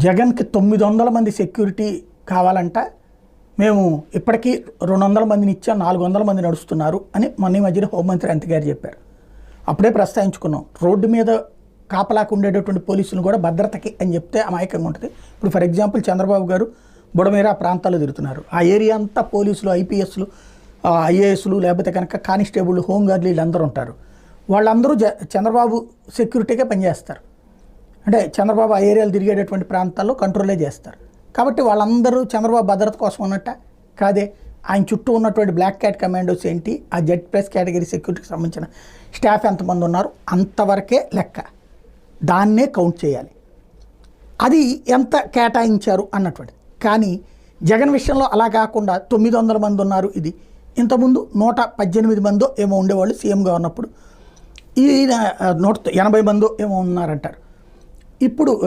జగన్కి తొమ్మిది వందల మంది సెక్యూరిటీ కావాలంట. మేము ఇప్పటికీ రెండు వందల మందిని ఇచ్చా నాలుగు వందల మంది నడుస్తున్నారు అని మొన్న ఈ మధ్యన హోంమంత్రి అంత గారు చెప్పారు. అప్పుడే ప్రస్తావించుకున్నాం రోడ్డు మీద కాపలాకు ఉండేటటువంటి పోలీసులు కూడా భద్రతకి అని చెప్తే అమాయకంగా ఉంటుంది. ఇప్పుడు ఫర్ ఎగ్జాంపుల్ చంద్రబాబు గారు బుడమేర ప్రాంతాల్లో తిరుగుతున్నారు. ఆ ఏరియా అంతా పోలీసులు ఐపీఎస్లు ఐఏఎస్లు లేకపోతే కనుక కానిస్టేబుల్ హోంగార్డులు వీళ్ళందరూ ఉంటారు. వాళ్ళందరూ జ చంద్రబాబు సెక్యూరిటీగా పనిచేస్తారు. అంటే చంద్రబాబు ఆ ఏరియాలు తిరిగేటటువంటి ప్రాంతాల్లో కంట్రోలే చేస్తారు. కాబట్టి వాళ్ళందరూ చంద్రబాబు భద్రత కోసం ఉన్నట్ట కాదే ఆయన చుట్టూ ఉన్నటువంటి బ్లాక్ క్యాట్ కమాండోస్ ఏంటి ఆ జెడ్ ప్లస్ కేటగిరీ సెక్యూరిటీకి సంబంధించిన స్టాఫ్ ఎంతమంది ఉన్నారు అంతవరకే లెక్క. దాన్నే కౌంట్ చేయాలి. అది ఎంత కేటాయించారు అన్నటువంటిది. కానీ జగన్ విషయంలో అలా కాకుండా తొమ్మిది వందల మంది ఉన్నారు ఇది. ఇంతకుముందు నూట పద్దెనిమిది మందో ఏమో ఉండేవాళ్ళు సీఎంగా ఉన్నప్పుడు. ఈయన నూట ఎనభై మందో ఏమో ఉన్నారంటారు. ఇప్పుడు